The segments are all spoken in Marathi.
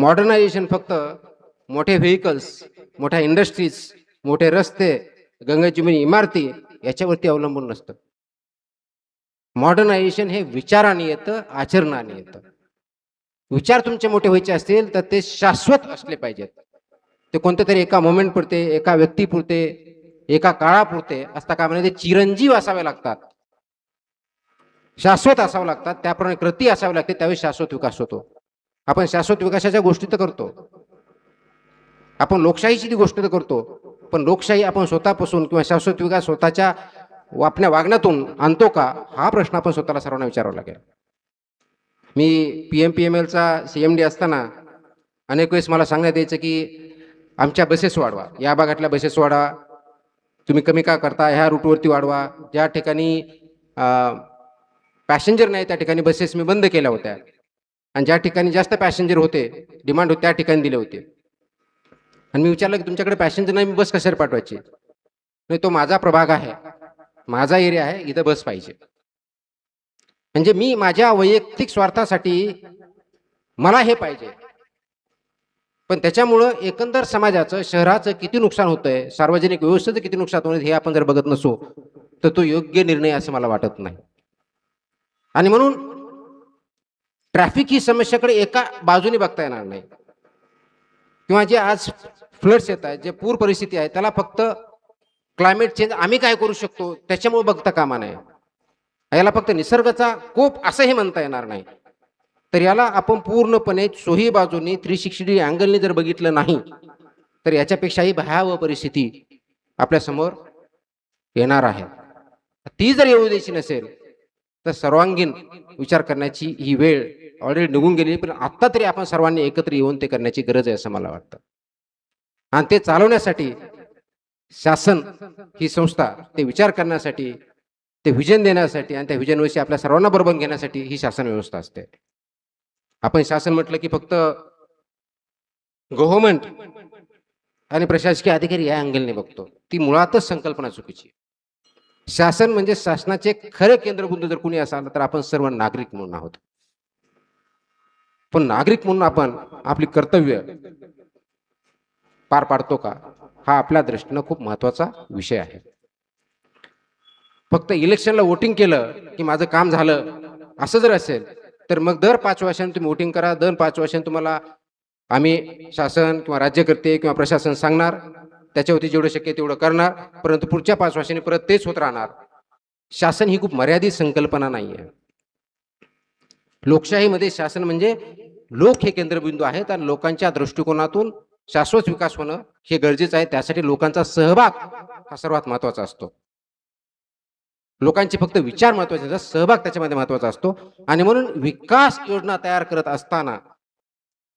मॉडर्नायझेशन फक्त मोठे व्हेकल्स मोठ्या इंडस्ट्रीज मोठे रस्ते गंगाजीवनी इमारती याच्यावरती अवलंबून नसतं. मॉडर्नायझेशन हे विचाराने येतं आचरणाने येतं. विचार तुमचे मोठे व्हायचे असतील तर ते शाश्वत असले पाहिजेत. ते कोणत्या तरी एका मोमेंट पुरते एका व्यक्तीपुरते एका काळापुरते असता का म्हणजे ते चिरंजीव असावे लागतात. शाश्वत असावं लागतात त्याप्रमाणे कृती असावी लागते त्यावेळी शाश्वत विकास होतो. आपण शाश्वत विकासाच्या गोष्टी तर करतो. आपण लोकशाहीची ती गोष्ट तर करतो. पण लोकशाही आपण स्वतःपासून किंवा शाश्वत विकास स्वतःच्या आपल्या वागण्यातून आणतो का? हा प्रश्न आपण स्वतःला सर्वांना विचारावा लागेल. मी पी एम पी एम एलचा सी एम डी असताना अनेक वेळेस मला सांगण्यात यायचं की आमच्या बसेस वाढवा. या भागातल्या बसेस वाढवा. तुम्ही कमी का करता? ह्या रूटवरती वाढवा. ज्या ठिकाणी पॅसेंजर नाही त्या ठिकाणी बसेस मी बंद केल्या होत्या. आणि ज्या ठिकाणी जास्त पॅसेंजर होते डिमांड होते त्या ठिकाणी दिले होते. आणि मी विचारलं की तुमच्याकडे पॅसेंजर नाही मी बस कशावर पाठवायची? नाही तो माझा प्रभाग आहे. माझा एरिया आहे इथं बस पाहिजे. म्हणजे मी माझ्या वैयक्तिक स्वार्थासाठी मला हे पाहिजे. पण त्याच्यामुळं एकंदर समाजाचं शहराचं किती नुकसान होतंय सार्वजनिक व्यवस्थेचं किती नुकसान होतं हे आपण जर बघत नसो तर तो योग्य निर्णय असं मला वाटत नाही. आणि म्हणून ट्रॅफिक ही समस्याकडे एका बाजूने बघता येणार नाही. किंवा जे आज फ्लड्स येत आहेत जे पूर परिस्थिती आहे त्याला फक्त क्लायमेट चेंज आम्ही काय करू शकतो त्याच्यामुळे बघता कामा नये. याला फक्त निसर्गाचा कोप असंही म्हणता येणार नाही. तर याला आपण पूर्णपणे चोही बाजूनी थ्री सिक्स्टी अँगलने जर बघितलं नाही तर याच्यापेक्षाही भयावह परिस्थिती आपल्यासमोर येणार आहे. ती जर येऊ द्यायची नसेल तर सर्वांगीण विचार करण्याची ही वेळ ऑलरेडी निघून गेली पण आत्ता तरी आपण सर्वांनी एकत्र येऊन ते करण्याची गरज आहे असं मला वाटतं. आणि ते चालवण्यासाठी शासन ही संस्था ते विचार करण्यासाठी ते व्हिजन देण्यासाठी आणि त्या व्हिजनविषयी आपल्या सर्वांना बरोबर घेण्यासाठी ही शासन व्यवस्था असते. आपण शासन म्हटलं की फक्त गव्हर्नमेंट आणि प्रशासकीय अधिकारी या अँगलने बघतो. ती मुळातच संकल्पना चुकीची शासन म्हणजे शासनाचे खरे केंद्रबिंदू जर कुणी असाल तर आपण सर्व नागरिक म्हणून आहोत. पण नागरिक म्हणून आपण आपली कर्तव्य पार पाडतो का? हा आपल्या दृष्टीनं खूप महत्त्वाचा विषय आहे. फक्त इलेक्शनला वोटिंग केलं की माझं काम झालं असं जर असेल तर मग दर पाच वर्षांनी तुम्ही वोटिंग करा दर पाच वर्षांनी तुम्हाला आम्ही शासन किंवा राज्यकर्ते किंवा प्रशासन सांगणार त्याच्यावरती जेवढं शक्य तेवढं करणार. परंतु पुढच्या पाच वर्षांनी परत तेच होत राहणार. शासन ही खूप मर्यादित संकल्पना नाही आहे लोकशाहीमध्ये शासन म्हणजे लोक हे केंद्रबिंदू आहेत आणि लोकांच्या दृष्टिकोनातून शाश्वत विकास होणं हे गरजेचं आहे. त्यासाठी लोकांचा सहभाग हा सर्वात महत्त्वाचा असतो. लोकांचे फक्त विचार महत्त्वाचे असतात सहभाग त्याच्यामध्ये महत्त्वाचा असतो. आणि म्हणून विकास योजना तयार करत असताना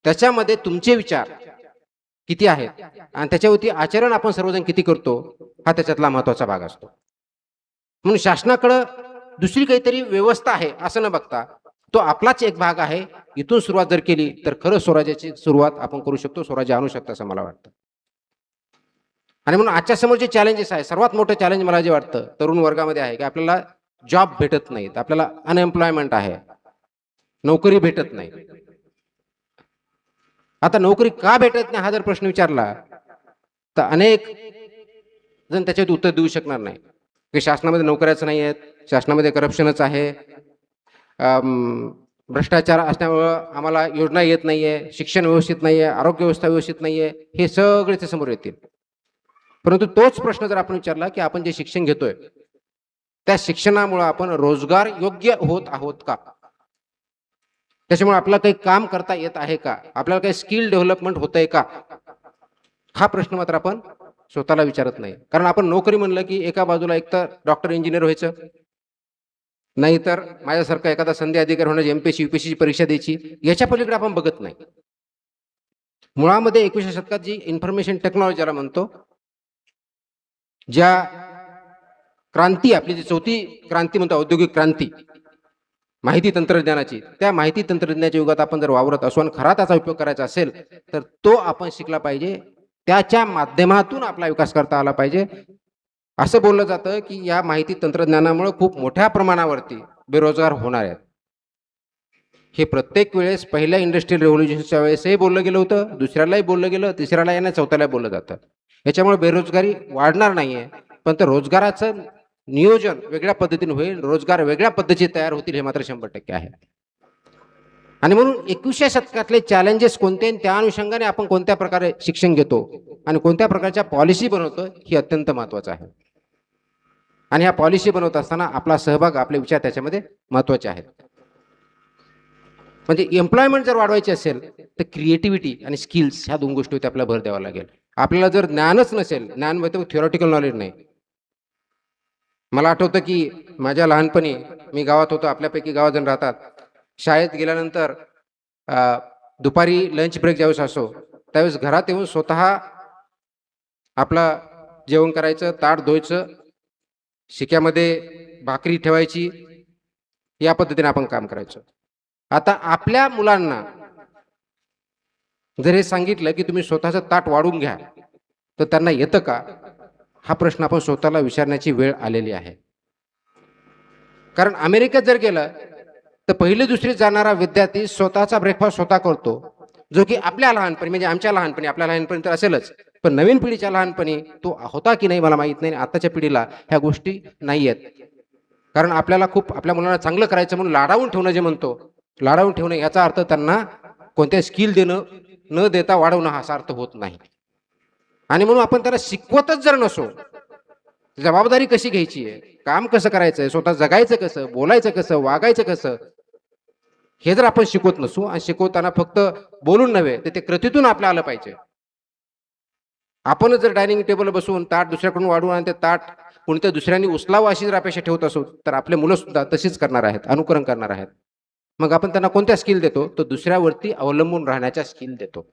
त्याच्यामध्ये तुमचे विचार किती आहेत? आणि त्याच्यावरती आचरण आपण सर्वजण किती करतो? हा त्याच्यातला महत्त्वाचा भाग असतो. म्हणून शासनाकडं दुसरी काहीतरी व्यवस्था आहे असं न बघता तो आपलाच एक भाग आहे. इथून सुरुवात जर केली तर खरं स्वराज्याची सुरुवात आपण करू शकतो. स्वराज्य आणू शकतो असं मला वाटतं. आणि म्हणून आजच्या समोर जे चॅलेंजेस आहे सर्वात मोठं चॅलेंज मला जे वाटतं तरुण वर्गामध्ये आहे की आपल्याला जॉब भेटत नाहीत. आपल्याला अनएम्प्लॉयमेंट आहे. नोकरी भेटत नाही. आता नोकरी का भेटत नाही हा जर प्रश्न विचारला तर अनेक जण त्याच्यात उत्तर देऊ शकणार नाही. की शासनामध्ये नोकऱ्याच नाही आहेत शासनामध्ये करप्शनच आहे. भ्रष्टाचार असल्यामुळं आम्हाला योजना येत नाहीये शिक्षण व्यवस्थित नाहीये आरोग्य व्यवस्था व्यवस्थित नाहीये हे सगळे ते समोर येतील. परंतु तोच प्रश्न जर आपण विचारला की आपण जे शिक्षण घेतोय त्या शिक्षणामुळं आपण रोजगार योग्य होत आहोत का? त्याच्यामुळे आपल्याला काही काम करता येत आहे का? आपल्याला काही स्किल डेव्हलपमेंट होत आहे का? हा प्रश्न मात्र आपण स्वतःला विचारत नाही. कारण आपण नोकरी म्हणलं की एका बाजूला एक तर डॉक्टर इंजिनियर व्हायचं. नाहीतर माझ्यासारखा एखादा संधी अधिकारी होण्याची एमपीएससी युपीएससीची परीक्षा द्यायची याच्या पलीकडे आपण बघत नाही. मुळामध्ये एकविसव्या शतकात जी इन्फॉर्मेशन टेक्नॉलॉजी ज्याला म्हणतो ज्या क्रांती आपली जी चौथी क्रांती म्हणतो औद्योगिक क्रांती माहिती तंत्रज्ञानाची. त्या माहिती तंत्रज्ञानाच्या युगात आपण जर वावरत असू आणि खरा त्याचा उपयोग करायचा असेल तर तो आपण शिकला पाहिजे. त्याच्या माध्यमातून आपला विकास करता आला पाहिजे. असं बोललं जातं की या माहिती तंत्रज्ञानामुळे खूप मोठ्या प्रमाणावरती बेरोजगार होणार आहेत. हे प्रत्येक वेळेस पहिल्या इंडस्ट्रियल रेव्होल्युशनच्या वेळेसही बोललं गेलं होतं दुसऱ्यालाही बोललं गेलं तिसऱ्याला यांना चौथ्याला बोललं जातं. याच्यामुळे बेरोजगारी वाढणार नाही आहे पण तर रोजगाराचं नियोजन वेगळ्या पद्धतीने होईल रोजगार वेगळ्या पद्धतीचे तयार होतील हे मात्र शंभर टक्के आहे. आणि म्हणून एकविसव्या शतकातले चॅलेंजेस कोणते आणि त्या अनुषंगाने आपण कोणत्या प्रकारे शिक्षण घेतो आणि कोणत्या प्रकारच्या पॉलिसी बनवतो ही अत्यंत महत्वाचं आहे. आणि ह्या पॉलिसी बनवत असताना आपला सहभाग आपले विचार त्याच्यामध्ये महत्त्वाचे आहेत. म्हणजे एम्प्लॉयमेंट जर वाढवायची असेल तर क्रिएटिव्हिटी आणि स्किल्स ह्या दोन गोष्टीवरती आपल्याला भर द्यावा लागेल. आपल्याला जर ज्ञानच नसेल ज्ञान म्हणजे नॉलेज नाही. मला आठवतं की माझ्या लहानपणी मी गावात होतो आपल्यापैकी गावाजण राहतात. शाळेत गेल्यानंतर दुपारी लंच ब्रेक ज्यावेळेस असो त्यावेळेस घरात येऊन स्वतः आपला जेवण करायचं ताट धुवायचं शिक्यामध्ये भाकरी ठेवायची या पद्धतीने आपण काम करायचं. आता आपल्या मुलांना जर हे सांगितलं की तुम्ही स्वतःचं ताट वाढून घ्या तर त्यांना येतं का? हा प्रश्न आपण स्वतःला विचारण्याची वेळ आलेली आहे. कारण अमेरिकेत जर गेलं तर पहिली दुसरी जाणारा विद्यार्थी स्वतःचा ब्रेकफास्ट स्वतः करतो. जो की आपल्या लहानपणी म्हणजे आमच्या लहानपणी आपल्या लहानपणी तर असेलच. पण नवीन पिढीच्या लहानपणी तो होता की नाही मला माहीत नाही. आताच्या पिढीला ह्या गोष्टी नाही आहेत कारण आपल्याला खूप आपल्या मुलांना चांगलं करायचं म्हणून लाडावून ठेवणं जे म्हणतो लाडावून ठेवणं याचा अर्थ त्यांना कोणत्या स्किल देणं न देता वाढवणं हा असा अर्थ होत नाही. आणि म्हणून आपण त्याला शिकवतच जर नसो जबाबदारी कशी घ्यायची आहे? काम कसं करायचंय? स्वतः जगायचं कसं? बोलायचं कसं? वागायचं कसं? हे जर आपण शिकवत नसू आणि शिकवताना फक्त बोलून नव्हे तर ते कृतीतून आपलं आलं पाहिजे. आपणच जर डायनिंग टेबल बसून ताट दुसऱ्याकडून वाढवून आणि ते ताट कोणत्या दुसऱ्यांनी उचलावं अशी जर अपेक्षा ठेवत असू तर आपले मुलं सुद्धा तशीच करणार आहेत अनुकरण करणार आहेत. मग आपण त्यांना कोणत्या स्किल देतो? तर दुसऱ्यावरती अवलंबून राहण्याच्या स्किल देतो.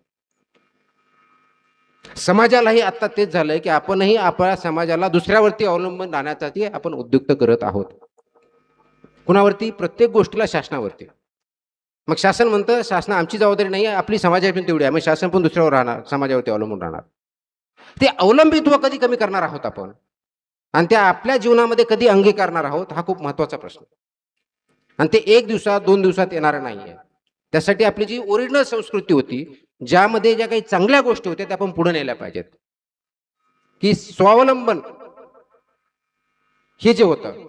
समाजालाही आता तेच झालंय की आपणही आपल्या समाजाला दुसऱ्यावरती अवलंबून राहण्यासाठी आपण उद्युक्त करत आहोत. कुणावरती? प्रत्येक गोष्टीला शासनावरती. मग शासन म्हणतं शासन आमची जबाबदारी नाही आहे आपली समाजाची पण तेवढी आहे. मग शासन पण दुसऱ्यावर राहणार समाजावरती अवलंबून राहणार. ते अवलंबित्व कधी कमी करणार आहोत आपण? आणि त्या आपल्या जीवनामध्ये कधी अंगीकारणार आहोत? हा खूप महत्त्वाचा प्रश्न. आणि ते एक दिवसात दोन दिवसात येणार नाही आहे त्यासाठी आपली जी ओरिजिनल संस्कृती होती ज्यामध्ये ज्या काही चांगल्या गोष्टी होत्या त्या आपण पुढे नेल्या पाहिजेत. की स्वावलंबन हे जे होतं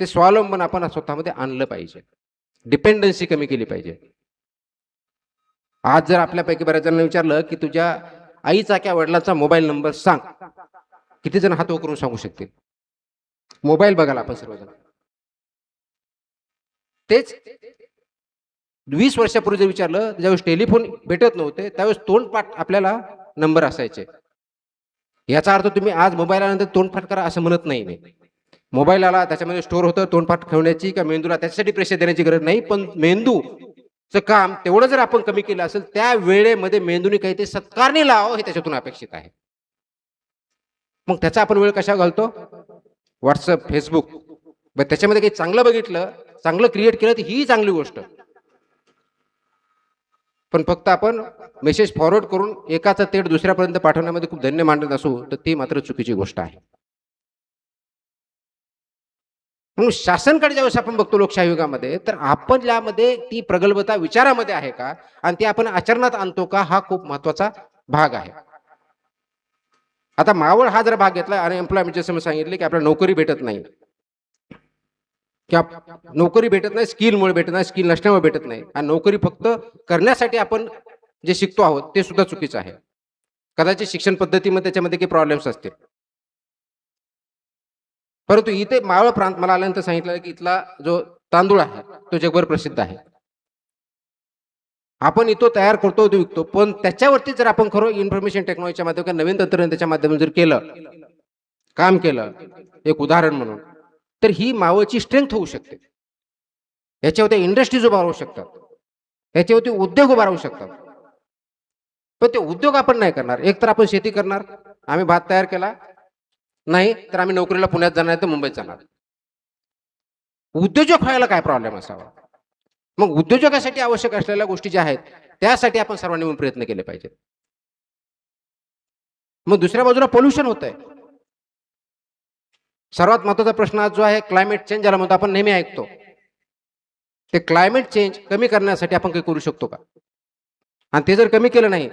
ते स्वावलंबन आपण स्वतःमध्ये आणलं पाहिजे. डिपेंडन्सी कमी केली पाहिजे. आज जर आपल्यापैकी बऱ्याच जणांना विचारलं की तुझ्या आईचा किंवा वडिलांचा मोबाईल नंबर सांग. किती जण हात करून सांगू शकतील? मोबाईल बघायला आपण सर्वजण. तेच वीस वर्षापूर्वी जर विचारलं ज्यावेळेस टेलिफोन भेटत नव्हते त्यावेळेस तोंडपाठ आपल्याला नंबर असायचे. याचा अर्थ तुम्ही आज मोबाईल आल्यानंतर तोंडपाठ करा असं म्हणत नाही मी. मोबाईल आला त्याच्यामध्ये स्टोअर होतं तोंडपाठ ठेवण्याची किंवा मेंदूला त्याच्यासाठी प्रेशर देण्याची गरज नाही पण मेंदूचं काम तेवढं जर आपण कमी केलं असेल त्या वेळेमध्ये मेंदूने काही ते सत्कारणी लावावं हे त्याच्यातून अपेक्षित आहे. मग त्याचा आपण वेळ कशा घालतो? व्हॉट्सअप फेसबुक त्याच्यामध्ये काही चांगलं बघितलं चांगलं क्रिएट केलं तर ही चांगली गोष्ट. पण फक्त आपण मेसेज फॉरवर्ड करून एकाचा तेट दुसऱ्यापर्यंत पाठवण्यामध्ये खूप धन्य मांडत असू तर ती मात्र चुकीची गोष्ट आहे. म्हणून शासनकडे ज्यावेळेस आपण बघतो लोकशाही युगामध्ये तर आपण यामध्ये ती प्रगल्भता विचारामध्ये आहे का आणि ती आपण आचरणात आणतो का हा खूप महत्त्वाचा भाग आहे. आता मावळ हा जर भाग घेतला आणि एम्प्लॉयमेंटच्या समज सांगितले की आपल्याला नोकरी भेटत नाही किंवा नोकरी भेटत नाही स्किलमुळे भेटत नाही स्किल नसल्यामुळे भेटत नाही. आणि नोकरी फक्त करण्यासाठी आपण जे शिकतो आहोत ते सुद्धा चुकीचं आहे. कदाचित शिक्षण पद्धतीमध्ये त्याच्यामध्ये काही प्रॉब्लेम्स असतील. परंतु इथे मावळ प्रांत मला आल्यानंतर सांगितलं की इथला जो तांदूळ आहे तो जगभर प्रसिद्ध आहे. आपण इथं तयार करतो तो विकतो पण त्याच्यावरती जर आपण खरं इन्फॉर्मेशन टेक्नॉलॉजीच्या माध्यमातून नवीन तंत्रज्ञान त्याच्या माध्यमातून जर केलं काम केलं एक उदाहरण म्हणून तर ही मावळची स्ट्रेंथ होऊ शकते. याच्यावरती इंडस्ट्रीज उभा शकतात. याच्यावरती उद्योग उभा राहू शकतात. पण ते उद्योग आपण नाही करणार. एक तर आपण शेती करणार. आम्ही भात तयार केला. नाही तर आम्ही नोकरीला पुण्यात जाणार तर मुंबईत जाणार. उद्योजक व्हायला काय प्रॉब्लेम असावा? मग उद्योजकासाठी आवश्यक असलेल्या गोष्टी ज्या आहेत त्यासाठी आपण सर्वांनी मिळून प्रयत्न केले पाहिजेत. मग दुसऱ्या बाजूला पोल्युशन होत आहे सर्वात महत्त्वाचा प्रश्न आज जो आहे क्लायमेट चेंज ज्याला म्हणतो आपण नेहमी ऐकतो. ते क्लायमेट चेंज कमी करण्यासाठी आपण काही करू शकतो का? आणि ते जर कमी केलं नाही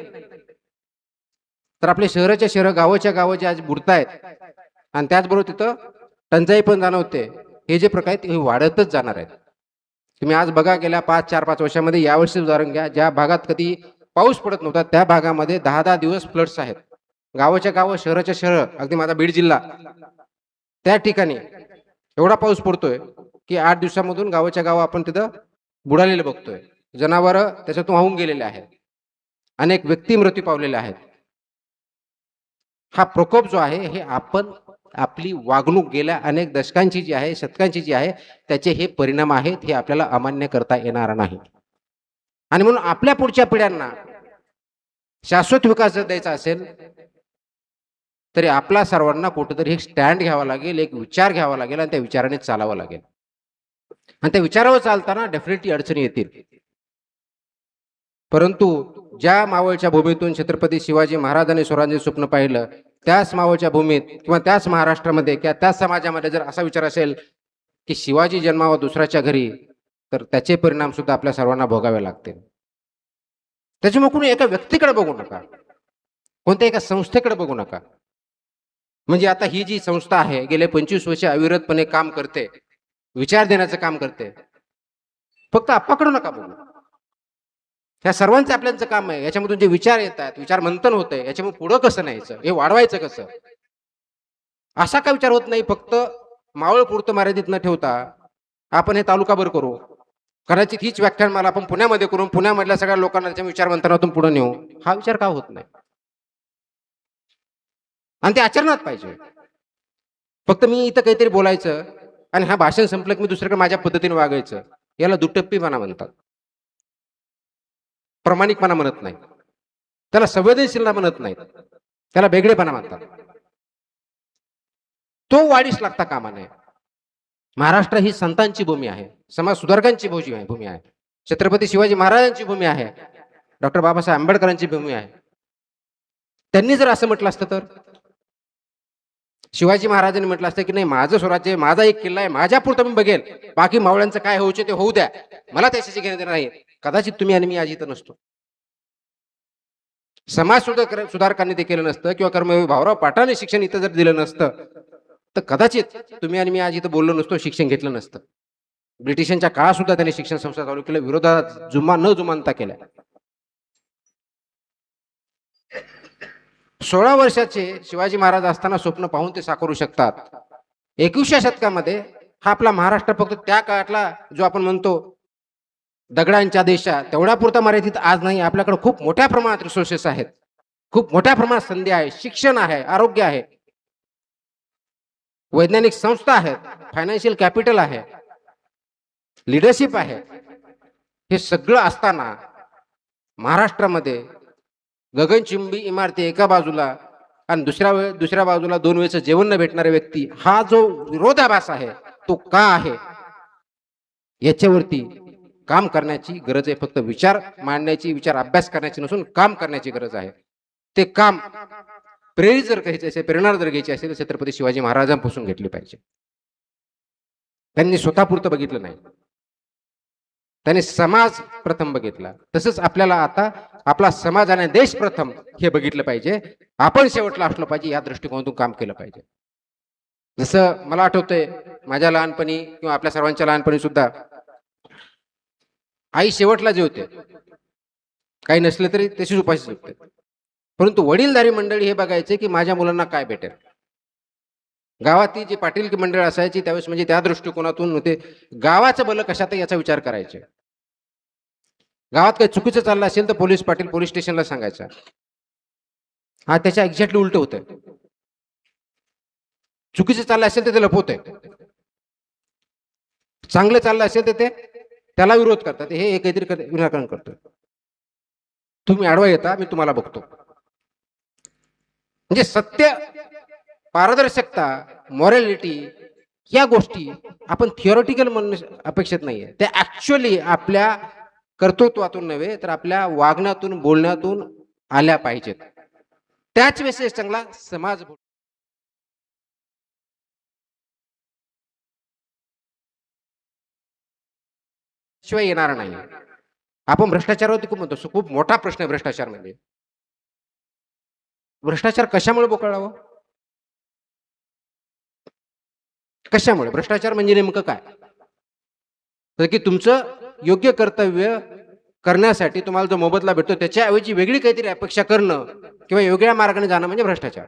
तर आपले शहराच्या शहरं गावाच्या गावं जे आज बुडतायत आणि त्याचबरोबर तिथं टंचाई पण जाणवते हे जे प्रकार आहेत हे वाढतच जाणार आहेत. तुम्ही आज बघा गेल्या पाच चार पाच वर्षामध्ये यावर्षी उदाहरण घ्या ज्या भागात कधी पाऊस पडत नव्हता त्या भागामध्ये दहा दहा दिवस फ्लड्स आहेत. गावाच्या गावं शहराच्या शहर अगदी माझा बीड जिल्हा त्या ठिकाणी एवढा पाऊस पडतोय की आठ दिवसामधून गावाच्या गाव आपण तिथं बुडालेलं बघतोय. जनावरं त्याच्यातून वाहून गेलेले आहेत. अनेक व्यक्ती मृत्यू पावलेले आहेत. हा प्रकोप जो आहे हे आपण आपली वागणूक गेल्या अनेक दशकांची जी आहे शतकांची जी आहे त्याचे हे परिणाम आहेत हे आपल्याला अमान्य करता येणार नाही. आणि म्हणून आपल्या पुढच्या पिढ्यांना शाश्वत विकास जर द्यायचा असेल तरी आपला सर्वांना कुठेतरी एक स्टँड घ्यावा लागेल एक विचार घ्यावा लागेल आणि त्या विचाराने चालावं लागेल. आणि त्या विचारावर चालताना डेफिनेटली अडचणी येतील. परंतु ज्या मावळच्या भूमीतून छत्रपती शिवाजी महाराजांनी स्वराज्य स्वप्न पाहिलं त्याच मावळच्या भूमीत किंवा त्याच महाराष्ट्रामध्ये किंवा त्याच समाजामध्ये जर असा विचार असेल की शिवाजी जन्मावा दुसऱ्याच्या घरी तर त्याचे परिणाम सुद्धा आपल्या सर्वांना भोगावे लागतील. त्याच्यामुळे कोणी एका व्यक्तीकडे बघू नका. कोणत्या एका संस्थेकडे बघू नका. म्हणजे आता ही जी संस्था आहे गेले पंचवीस वर्ष अविरतपणे काम करते विचार देण्याचं काम करते. फक्त आप्पाकडून नका बोलू. ह्या सर्वांचं आपल्याचं काम आहे याच्यामधून जे विचार येत आहेत विचार मंथन होते याच्यामुळे पुढं कसं न्यायचं हे वाढवायचं कसं? असा का विचार होत नाही फक्त मावळ पुरतं मर्यादित न ठेवता आपण हे तालुकाभर करू. कदाचित हीच व्याख्यान मला आपण पुण्यामध्ये करून पुण्यामधल्या सगळ्या लोकांना त्याच्या विचार मंथनातून पुढे नेऊ. हा विचार का होत नाही? आणि ते आचरणात पाहिजे. फक्त मी इथं काहीतरी बोलायचं आणि हा भाषण संपलं की मी दुसरीकडे माझ्या पद्धतीने वागायचं याला दुटप्पीपणा म्हणतात. प्रामाणिकपणा म्हणत नाही. त्याला संवेदनशीलता म्हणत नाहीत त्याला वेगळेपणा म्हणतात. तो वाढीस लागता कामा नये. महाराष्ट्र ही संतांची भूमी आहे. समाज सुधारकांची आहे भूमी आहे. छत्रपती शिवाजी महाराजांची भूमी आहे. डॉक्टर बाबासाहेब आंबेडकरांची भूमी आहे. त्यांनी जर असं म्हटलं असतं तर? शिवाजी महाराजांनी म्हटलं असतं की नाही माझं स्वराज्य माझा एक किल्ला आहे माझ्या पुरतं मी बघेल. बाकी मावळ्यांचं काय होऊ ते होऊ द्या. मला त्याच्याशी घेणं देणार नाही. कदाचित तुम्ही आणि मी आज इथं नसतो. समाज सुधार सुधारकांनी ते केलं नसतं किंवा कर्मवीर भाऊराव पाटाने शिक्षण इथं जर दिलं नसतं तर कदाचित तुम्ही आणि मी आज इथं बोललो नसतो शिक्षण घेतलं नसतं. ब्रिटिशांच्या काळात सुद्धा त्यांनी शिक्षण संस्था चालू केलं विरोधात जुमा न जुमानता केल्या. सोळा वर्षाचे शिवाजी महाराज असताना स्वप्न पाहून ते साकारू शकतात. एकविसच्या शतकामध्ये हा आपला महाराष्ट्र फक्त त्या काळातला जो आपण म्हणतो दगडांच्या देशा तेवढ्या पुरता मर्यादित आज नाही आपल्याकडे खूप मोठ्या प्रमाणात रिसोर्सेस आहेत. खूप मोठ्या प्रमाणात संधी आहे शिक्षण आहे आरोग्य आहे. वैज्ञानिक संस्था आहेत फायनान्शियल कॅपिटल आहे. लिडरशिप आहे. हे सगळं असताना महाराष्ट्रामध्ये गगनचुंबी इमारती एका बाजूला आणि दुसऱ्या वेळ दुसऱ्या बाजूला दोन वेळचं जेवण न भेटणारा व्यक्ती हा जो विरोधाभास आहे तो का आहे? याच्यावरती काम करण्याची गरज आहे. फक्त विचार मांडण्याची विचार अभ्यास करण्याची नसून काम करण्याची गरज आहे. ते काम प्रेरित जर घ्यायचे असेल प्रेरणा जर घ्यायची असेल तर छत्रपती शिवाजी महाराजांपासून घेतली पाहिजे. त्यांनी स्वतःपुरतं बघितलं नाही. त्याने समाज प्रथम बघितला. तसंच आपल्याला आता आपला समाज आणि देश प्रथम हे बघितलं पाहिजे. आपण शेवटला असलं पाहिजे या दृष्टिकोनातून काम केलं पाहिजे. जसं मला आठवतंय माझ्या लहानपणी किंवा आपल्या सर्वांच्या लहानपणी सुद्धा आई शेवटला जेवते काही नसले तरी तशीच उपाशी झोपते. परंतु वडीलधारी मंडळी हे बघायचे की माझ्या मुलांना काय भेटेल. गावातील जी पाटील की मंडळ असायची त्यावेळेस म्हणजे त्या दृष्टिकोनातून होते गावाचं भलं कशात याचा विचार करायचे. गावात काही चुकीचं चाललं असेल तर पोलीस पाटील पोलीस स्टेशनला सांगायचं. हा त्याच्या एक्झॅक्टली उलट होतंय. चुकीचं चाललं असेल तर ते लपवत चांगलं चाललं असेल तर ते त्याला विरोध करतात. हे काहीतरी कर- विनाकारण करतो तुम्ही आडवा येता मी तुम्हाला बघतो. म्हणजे सत्य पारदर्शकता मॉरॅलिटी या गोष्टी आपण थिओरिटिकल म्हणणं अपेक्षित नाहीये. ते ऍक्च्युअली आपल्या कर्तृत्वातून नव्हे तर आपल्या वागण्यातून बोलण्यातून आल्या पाहिजेत. त्याच वेळेस चांगला समाज शिवाय येणार नाही. आपण भ्रष्टाचारावरती खूप म्हणतो. खूप मोठा प्रश्न आहे भ्रष्टाचार म्हणजे भ्रष्टाचार कशामुळे बोकळावं? कशामुळे? भ्रष्टाचार म्हणजे नेमकं काय? तर की तुमचं योग्य कर्तव्य करण्यासाठी तुम्हाला जो मोबदला भेटतो त्याच्याऐवजी वेगळी काहीतरी अपेक्षा करणं किंवा वेगळ्या मार्गाने जाणं म्हणजे भ्रष्टाचार.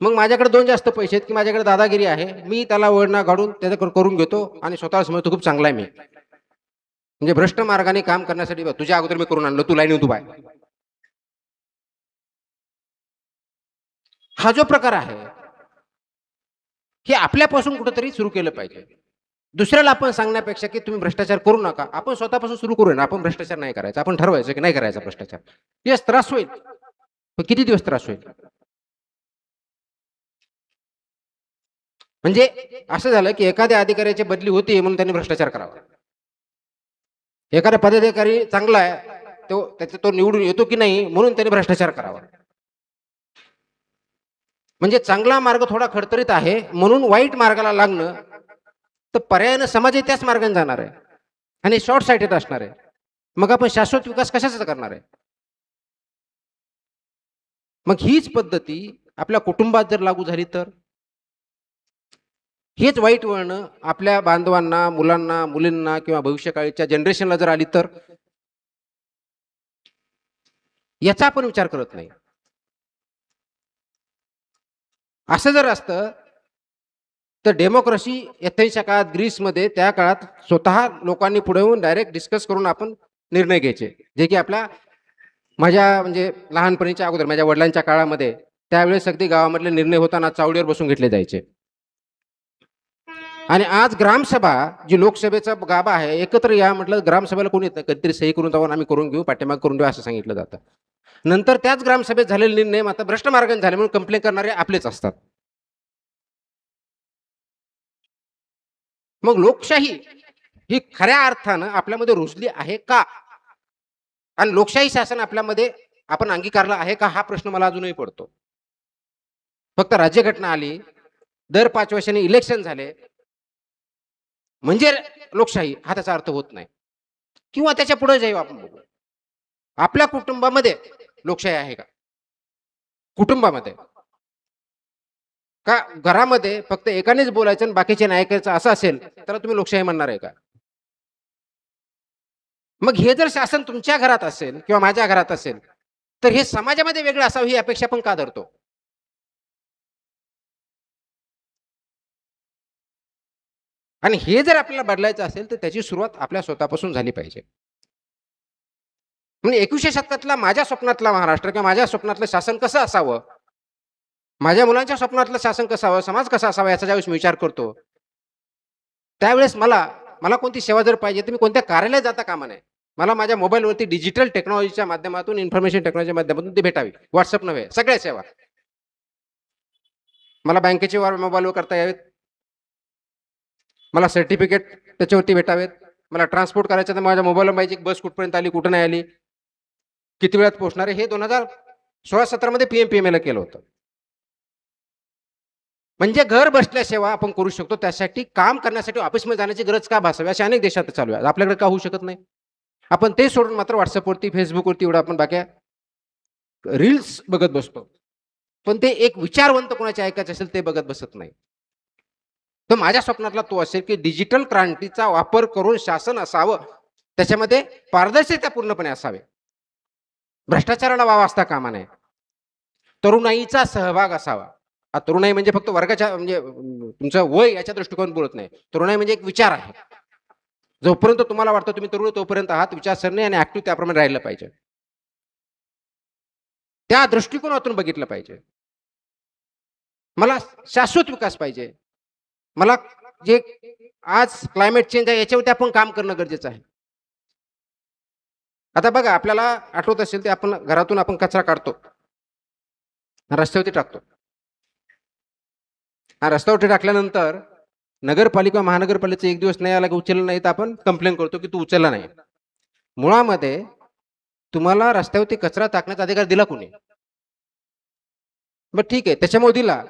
मग माझ्याकडे दोन जास्त पैसे आहेत की माझ्याकडे दादागिरी आहे मी त्याला वळणा काढून त्याचं करून घेतो आणि स्वतःला समजतो खूप चांगला आहे मी. म्हणजे भ्रष्ट मार्गाने काम करण्यासाठी तुझ्या अगोदर मी करून आणलं तू लाईन तू बाय हा जो प्रकार आहे हे आपल्यापासून कुठंतरी सुरू केलं पाहिजे. दुसऱ्याला आपण सांगण्यापेक्षा की तुम्ही भ्रष्टाचार करू नका. आपण स्वतःपासून सुरू करूया ना. आपण भ्रष्टाचार नाही करायचा. आपण ठरवायचं की नाही करायचा भ्रष्टाचार. येस त्रास होईल. पण किती दिवस त्रास होईल? म्हणजे असं झालं की एखाद्या अधिकाऱ्याची बदली होती म्हणून त्यांनी भ्रष्टाचार करावा. एखादा पदाधिकारी चांगला आहे तो त्याचा तो निवडून येतो की नाही म्हणून त्यांनी भ्रष्टाचार करावा. म्हणजे चांगला मार्ग थोडा खडतरीत आहे म्हणून वाईट मार्गाला लागणं तर पर्यायानं समाज त्याच मार्गाने जाणार आहे. आणि शॉर्ट साईटेड असणार आहे. मग आपण शाश्वत विकास कशाचा करणार आहे? मग हीच पद्धती आपल्या कुटुंबात जर लागू झाली तर? हेच वाईट वळणं आपल्या बांधवांना मुलांना मुलींना किंवा भविष्यकाळीच्या जनरेशनला जर आली तर? याचा आपण विचार करत नाही. असं जर असतं तर डेमोक्रेसी एथेन्सच्या काळात ग्रीसमध्ये त्या काळात स्वतः लोकांनी पुढे येऊन डायरेक्ट डिस्कस करून आपण निर्णय घ्यायचे. जे की आपल्या माझ्या म्हणजे लहानपणीच्या अगोदर माझ्या वडिलांच्या काळामध्ये त्यावेळेस अगदी गावामधले निर्णय होताना चावडीवर बसून घेतले जायचे. आणि आज ग्रामसभा जी लोकसभेचा गाभा आहे एकत्र या म्हटलं ग्रामसभेला कोणी येत नाही? कधीतरी सही करून जाऊन आम्ही करून घेऊ पाठीमाग करून घेऊ असं सांगितलं जातं. नंतर त्याच ग्रामसभेत झालेले निर्णय आता भ्रष्ट मार्गाने झाले म्हणून कंप्लेंट करणारे आपलेच असतात. मग लोकशाही ही खऱ्या अर्थानं आपल्यामध्ये रुजली आहे का? आणि लोकशाही शासन आपल्यामध्ये आपण अंगीकारलं आहे का? हा प्रश्न मला अजूनही पडतो. फक्त राज्यघटना आली दर पाच वर्षांनी इलेक्शन झाले. म्हणजे लोकशाही हा त्याचा अर्थ होत नाही. किंवा त्याच्या पुढे जाऊ आपण बघू. आपल्या कुटुंबामध्ये लोकशाही आहे का? कुटुंबामध्ये. का घरामध्ये फक्त एकानेच बोलायचं आणि बाकीचे नाही ऐकायचं असं असेल तर तुम्ही लोकशाही म्हणणार आहे का? मग हे जर शासन तुमच्या घरात असेल किंवा माझ्या घरात असेल तर हे समाजामध्ये वेगळं असावं ही अपेक्षा पण का धरतो? आणि हे जर आपल्याला बदलायचं असेल तर त्याची सुरुवात आपल्या स्वतःपासून झाली पाहिजे. म्हणजे एकविशे शतकातला माझ्या स्वप्नातला महाराष्ट्र किंवा माझ्या स्वप्नातलं शासन कसं असावं? माझ्या मुलांच्या स्वप्नातलं शासन कसं हवं समाज कसा असावा याचा ज्यावेळेस मी विचार करतो त्यावेळेस मला मला कोणती सेवा जर पाहिजे तर मी कोणत्या कार्यालयात जाता कामा नये. मला माझ्या मोबाईलवरती डिजिटल टेक्नॉलॉजीच्या माध्यमातून इन्फॉर्मेशन टेक्नॉलॉजीच्या माध्यमातून ती भेटावी. व्हॉट्सअप नव्हे सगळ्या सेवा. मला बँकेचे व्यवहार मोबाईलवर करता यावेत. मला सर्टिफिकेट त्याच्यावरती भेटावेत. मला ट्रान्सपोर्ट करायचं तर माझ्या मोबाईलवर पाहिजे बस कुठपर्यंत आली कुठं नाही आली किती वेळात पोहोचणार आहे हे दोन हजार सोळा सतरामध्ये पीएम पी एम एला केलं होतं. म्हणजे घर बसल्या सेवा आपण करू शकतो त्यासाठी काम करण्यासाठी ऑफिसमध्ये जाण्याची गरज का भासावी? अशा अनेक देशात चालू आहे. आपल्याकडे का होऊ शकत नाही? आपण ते सोडून मात्र व्हॉट्सअपवरती फेसबुकवरती एवढं आपण बाक्या रील्स बघत बसतो. पण ते एक विचारवंत कोणाचे ऐकायचे असेल ते बघत बसत नाही. तर माझ्या स्वप्नातला तो असेल की डिजिटल क्रांतीचा वापर करून शासन असावं त्याच्यामध्ये पारदर्शकता पूर्णपणे असावे. भ्रष्टाचाराला वाव असता कामा नये. तरुणाईचा सहभाग असावा. तरुणाई म्हणजे फक्त वर्गाच्या म्हणजे तुमचं वय याच्या दृष्टिकोन बोलत नाही. तरुणाई म्हणजे एक विचार आहे. जोपर्यंत तुम्हाला वाटतं तुम्ही तरुण तोपर्यंत आहात विचारसरणी आणि ऍक्टिव्ह त्याप्रमाणे राहिलं पाहिजे. त्या दृष्टिकोनातून बघितलं पाहिजे. मला शाश्वत विकास पाहिजे. मला जे आज क्लायमेट चेंज आहे याच्यावरती आपण काम करणं गरजेचं आहे. आता बघा आपल्याला आठवत असेल ते आपण घरातून आपण कचरा काढतो. रस्त्यावरती टाकतो. हा रस्त्यावरती टाकल्यानंतर नगरपालिका महानगरपालिकेचं एक दिवस नाही आला की उचललं नाही तर आपण कंप्लेंट करतो की तू उचलला नाही. मुळामध्ये तुम्हाला रस्त्यावरती कचरा टाकण्याचा अधिकार दिला कोणी? बरं ठीक आहे. त्याच्यामुळे दिला.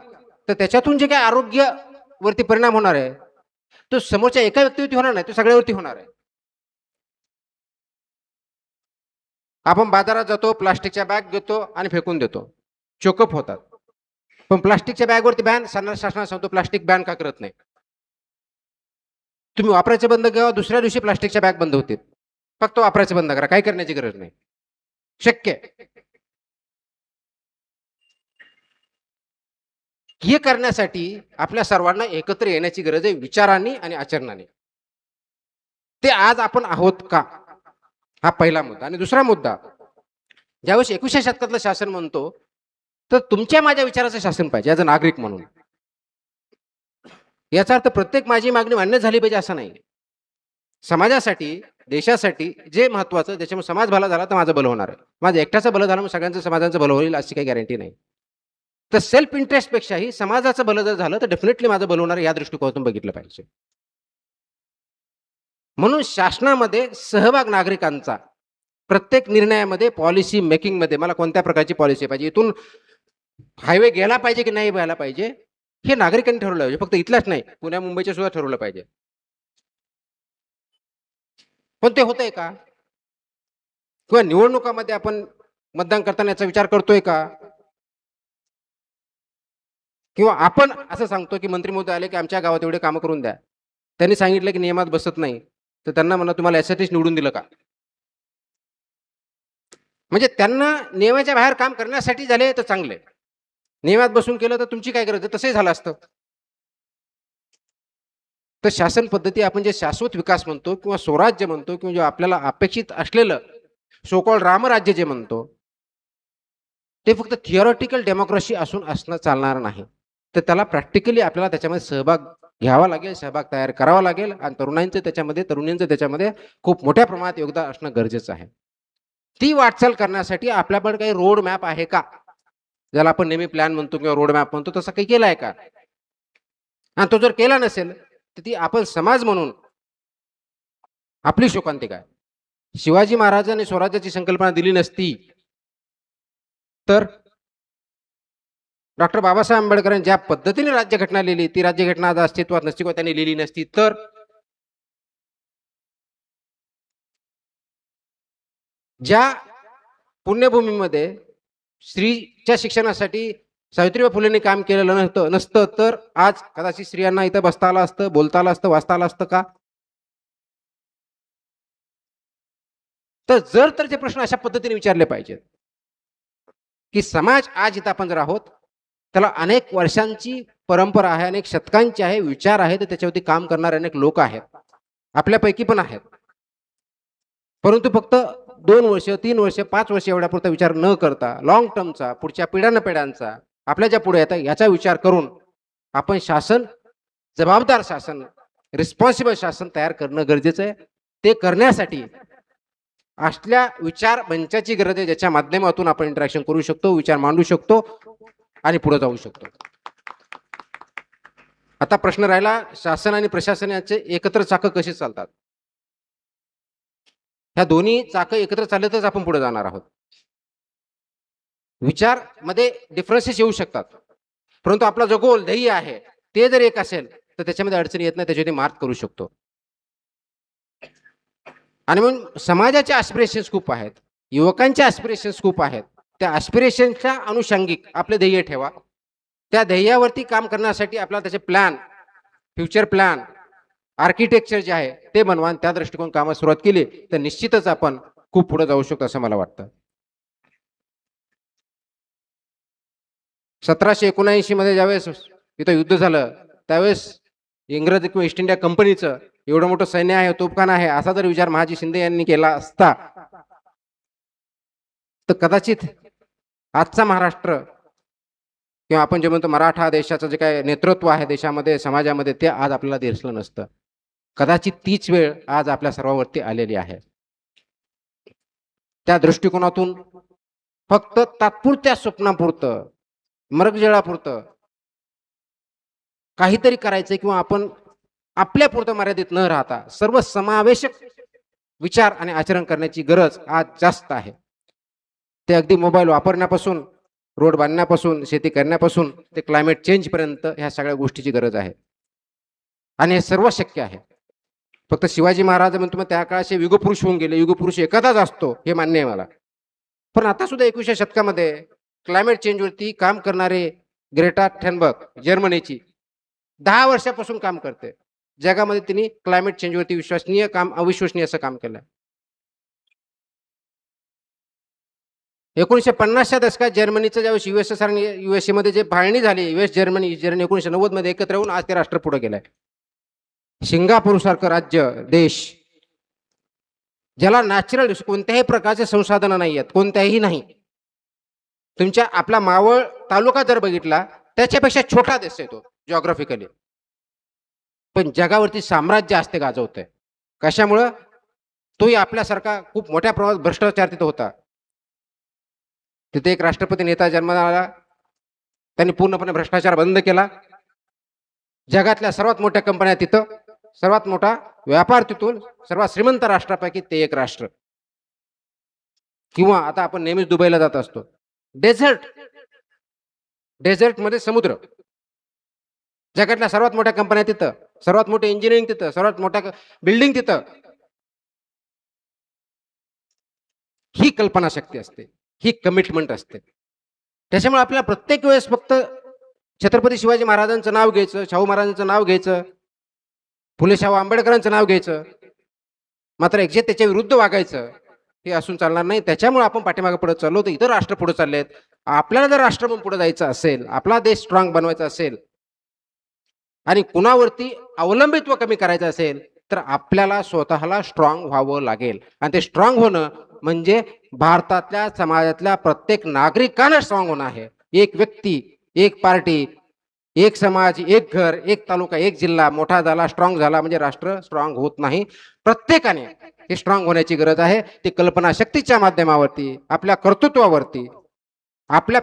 तर त्याच्यातून जे काय आरोग्यावरती परिणाम होणार आहे तो समोरच्या एका व्यक्तीवरती होणार नाही तो सगळ्यावरती होणार आहे. आपण बाजारात जातो प्लास्टिकच्या बॅग घेतो आणि फेकून देतो. चोकअप होतात. पण प्लास्टिकच्या बॅगवरती बॅन शासनाला सांगतो प्लास्टिक बॅन का करत नाही. तुम्ही वापरायचं बंद करा दुसऱ्या दिवशी प्लास्टिकच्या बॅग बंद होतील. फक्त वापरायचं बंद करा काही करण्याची गरज नाही. शक्य हे करण्यासाठी आपल्या सर्वांना एकत्र येण्याची गरज आहे विचारांनी आणि आचरणाने. ते आज आपण आहोत का? हा पहिला मुद्दा. आणि दुसरा मुद्दा ज्यावेळेस एकविसशे शतकातलं शासन म्हणतो तर तुमच्या माझ्या विचाराचं शासन पाहिजे ॲज अ नागरिक म्हणून. याचा अर्थ प्रत्येक माझी मागणी मान्य झाली पाहिजे असं नाही. समाजासाठी देशासाठी जे महत्वाचं त्याच्यामुळे समाज भला झाला तर माझं भलं होणार आहे. माझं एकट्याचं भलं झालं मग सगळ्यांचं समाजाचं भलं होईल अशी काही गॅरंटी नाही. तर सेल्फ इंटरेस्टपेक्षाही समाजाचं भलं जर झालं तर डेफिनेटली माझं भलं होणार या दृष्टिकोनातून बघितलं पाहिजे. म्हणून शासनामध्ये सहभाग नागरिकांचा प्रत्येक निर्णयामध्ये पॉलिसी मेकिंगमध्ये मला कोणत्या प्रकारची पॉलिसी पाहिजे? इथून हायवे गेला पाहिजे की नाही व्हायला पाहिजे हे नागरिकांनी ठरवलं पाहिजे. फक्त इथलाच नाही पुण्या मुंबईच्या सुद्धा ठरवलं पाहिजे. पण ते होतंय का? किंवा निवडणुकामध्ये आपण मतदान करताना याचा विचार करतोय का? किंवा आपण असं सांगतो की मंत्री महोदय आले की आमच्या गावात एवढे कामं करून द्या. त्यांनी सांगितलं की नियमात बसत नाही. तर त्यांना म्हणा तुम्हाला यासाठीच निवडून दिलं का? म्हणजे त्यांना नियमाच्या बाहेर काम करण्यासाठी झाले तर चांगले. नियमात बसून केलं तर तुमची काय गरज आहे? तसंही झालं असतं. तर शासन पद्धती आपण जे शाश्वत विकास म्हणतो किंवा स्वराज्य म्हणतो किंवा जे आपल्याला अपेक्षित असलेलं सोकॉल रामराज्य जे म्हणतो ते फक्त थिअरॉटिकल डेमोक्रेसी असून असणं चालणार नाही. तर त्याला प्रॅक्टिकली आपल्याला त्याच्यामध्ये सहभाग घ्यावा लागेल सहभाग तयार करावा लागेल आणि तरुणांचं त्याच्यामध्ये तरुणींचं त्याच्यामध्ये खूप मोठ्या प्रमाणात योगदान असणं गरजेचं आहे. ती वाटचाल करण्यासाठी आपल्याकडे काही रोड मॅप आहे का? ज्याला आपण नेहमी प्लॅन म्हणतो किंवा रोड मॅप म्हणतो तसा काही केला आहे का? आणि तो जर केला नसेल तर ती आपण समाज म्हणून आपली शोकांतिका आहे शिवाजी महाराजांनी स्वराज्याची संकल्पना दिली नसती तर डॉक्टर बाबासाहेब आंबेडकरांनी ज्या पद्धतीने राज्यघटना लिहिली ती राज्यघटना आज अस्तित्वात नसती किंवा त्यांनी लिहिली नसती तर ज्या पुण्यभूमीमध्ये स्त्रीच्या शिक्षणासाठी सावित्रीबाई फुलेंनी काम केलेलं नसतं नसतं तर आज कदाचित स्त्रियांना इथं बसता आलं असतं बोलता आलं असतं वाचता आलं असतं का? तर जर तर ते प्रश्न अशा पद्धतीने विचारले पाहिजेत की समाज आज इथं आपण जर आहोत त्याला अनेक वर्षांची परंपरा आहे अनेक शतकांची आहे विचार आहे तर त्याच्यावरती काम करणारे अनेक लोक आहेत. आपल्यापैकी पण आहेत. परंतु फक्त दोन वर्ष तीन वर्ष पाच वर्ष एवढ्यापुरता विचार न करता लॉंग टर्मचा पुढच्या पिढ्यान पिढ्यांचा आपल्या ज्या पुढे येतात याचा विचार करून आपण शासन जबाबदार शासन रिस्पॉन्सिबल शासन तयार करणं गरजेचं आहे. ते करण्यासाठी असल्या विचार मंचाची गरज आहे ज्याच्या माध्यमातून आपण इंटरॅक्शन करू शकतो विचार मांडू शकतो आणि पुढे जाऊ शकतो. आता प्रश्न राहिला शासन आणि प्रशासन याचे एकत्र चाकं कशी चालतात? ह्या दोन्ही चाकं एकत्र चालतच आपण पुढे जाणार आहोत. विचारमध्ये डिफरन्सेस येऊ शकतात. परंतु आपला जो गोल ध्येय आहे ते जर एक असेल तर त्याच्यामध्ये अडचणी येत नाही त्याच्यामध्ये मार्क करू शकतो. आणि म्हणून समाजाचे ॲस्पिरेशन्स खूप आहेत युवकांचे ॲस्पिरेशन्स खूप आहेत. त्या ॲस्पिरेशनच्या अनुषंगिक आपले ध्येय ठेवा. त्या ध्येयावरती काम करण्यासाठी आपला त्याचे प्लॅन फ्युचर प्लॅन आर्किटेक्चर जे आहे ते बनवा त्या दृष्टिकोन कामास सुरुवात केली तर निश्चितच आपण खूप पुढे जाऊ शकतो असं मला वाटतं. सतराशे एकोणऐंशी मध्ये ज्यावेळेस इथं युद्ध झालं त्यावेळेस इंग्रज किंवा ईस्ट इंडिया कंपनीचं एवढं मोठं सैन्य आहे तोफखाना आहे असा जर विचार महाजी शिंदे यांनी केला असता तर कदाचित आजचा महाराष्ट्र किंवा आपण जे म्हणतो मराठा देशाचं जे काय नेतृत्व आहे देशामध्ये समाजामध्ये ते आज आपल्याला दिसलं नसतं. कदाचित तीच वेळ आज आपल्या सर्वांवरती आलेली आहे. त्या दृष्टिकोनातून फक्त तात्पुरत्या स्वप्नापुरतं मरगजळापुरतं काहीतरी करायचं किंवा आपण आपल्या पुरतं मर्यादित न राहता सर्व समावेशक विचार आणि आचरण करण्याची गरज आज जास्त आहे. ते अगदी मोबाईल वापरण्यापासून रोड बांधण्यापासून शेती करण्यापासून ते क्लायमेट चेंजपर्यंत ह्या सगळ्या गोष्टीची गरज आहे. आणि हे सर्व शक्य आहे. फक्त शिवाजी महाराज म्हणतो मग त्या काळाचे युगपुरुष होऊन गेले युगपुरुष एखादाच असतो. हे मान्य आहे मला. पण आता सुद्धा एकविसव्या शतकामध्ये क्लायमेट चेंजवरती काम करणारे ग्रेटा ठेनबर्ग जर्मनीची दहा वर्षापासून काम करते. जगामध्ये तिने क्लायमेट चेंजवरती विश्वसनीय काम अविश्वसनीय असं काम केलं एकोणीसशे पन्नासच्या दशकात जर्मनीचं ज्यावेळेस युएसएसआर युएसएमध्ये मध्ये जे फाळणी झाली युएस जर्मनी जर्मनी एकोणीसशे नव्वदमध्ये एकत्र येऊन आज ते राष्ट्र पुढे गेलाय. आहे सारखं राज्य देश ज्याला नॅचरल कोणत्याही प्रकारचे संसाधनं नाही आहेत कोणत्याही नाही. तुमच्या आपला मावळ तालुका जर बघितला त्याच्यापेक्षा छोटा देश आहे तो जॉग्राफिकली पण जगावरती साम्राज्य असते गाजवतंय कशामुळं? तोही आपल्यासारखा खूप मोठ्या प्रमाणात भ्रष्टाचार तिथं होता. तिथे एक राष्ट्रपती नेता जन्माला आला. त्यांनी पूर्णपणे भ्रष्टाचार बंद केला. जगातल्या सर्वात मोठ्या कंपन्या तिथं. सर्वात मोठा व्यापार तिथून सर्वात श्रीमंत राष्ट्रापैकी ते एक राष्ट्र. किंवा आता आपण नेहमीच दुबईला जात असतो. डेझर्ट. डेझर्टमध्ये समुद्र. जगातल्या सर्वात मोठ्या कंपन्या तिथं सर्वात मोठे इंजिनिअरिंग तिथं सर्वात मोठ्या बिल्डिंग तिथं. ही कल्पना शक्ती असते. ही कमिटमेंट असते. त्याच्यामुळे आपल्याला प्रत्येक वेळेस फक्त छत्रपती शिवाजी महाराजांचं नाव घ्यायचं शाहू महाराजांचं नाव घ्यायचं फुले शाहू आंबेडकरांचं नाव घ्यायचं. मात्र एक्झॅक्ट त्याच्या विरुद्ध वागायचं. हे असून चालणार नाही. त्याच्यामुळे आपण पाठीमागे पुढे चाललो तर इतर राष्ट्र पुढे चाललेत. आपल्याला जर राष्ट्र म्हणून पुढे जायचं असेल आपला देश स्ट्रॉंग बनवायचा असेल आणि कुणावरती अवलंबित्व कमी करायचं असेल तर आपल्याला स्वतःला स्ट्रॉंग व्हावं लागेल. आणि ते स्ट्रॉंग होणं म्हणजे भारतातल्या समाजातल्या प्रत्येक नागरिकांना स्ट्रॉंग होणं आहे. एक व्यक्ती एक पार्टी एक समाज एक घर एक तालुका एक जिल्हा मोठा झाला स्ट्रॉंग झाला म्हणजे राष्ट्र स्ट्रॉंग होत नाही. प्रत्येकाने हे स्ट्रॉंग होण्याची गरज आहे. ती कल्पना शक्तीच्या माध्यमावरती आपल्या कर्तृत्वावरती आपल्या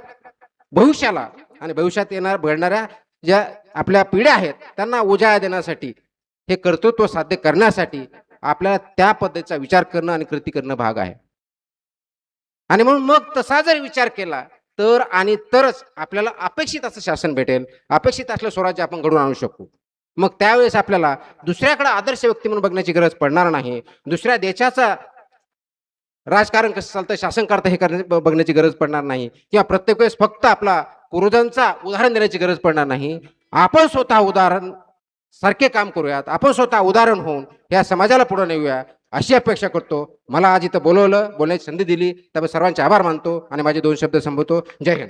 भविष्याला आणि भविष्यात येणार घडणाऱ्या ज्या आपल्या पिढ्या आहेत त्यांना उजाळा देण्यासाठी हे कर्तृत्व साध्य करण्यासाठी आपल्याला त्या पद्धतीचा विचार करणं आणि कृती करणं भाग आहे. आणि म्हणून मग तसा जर विचार केला तर आणि तरच आपल्याला अपेक्षित असं शासन भेटेल. अपेक्षित असलं स्वराज्य आपण घडून आणू शकू. मग त्यावेळेस आपल्याला दुसऱ्याकडे आदर्श व्यक्ती म्हणून बघण्याची गरज पडणार नाही. दुसऱ्या देशाचा राजकारण कसं चालतं शासन करतं हे करण्या बघण्याची गरज पडणार नाही. किंवा प्रत्येक वेळेस फक्त आपला पूर्वजांचा उदाहरण देण्याची गरज पडणार नाही. आपण स्वतः उदाहरण सारखे काम करूयात. आपण स्वतः उदाहरण होऊन या समाजाला पुढे नेऊया. अशी अपेक्षा करतो. मला आज इथं बोलवलं बोलण्याची संधी दिली. त्यामुळे सर्वांचे आभार मानतो आणि माझे दोन शब्द संबोधतो जय हिंद.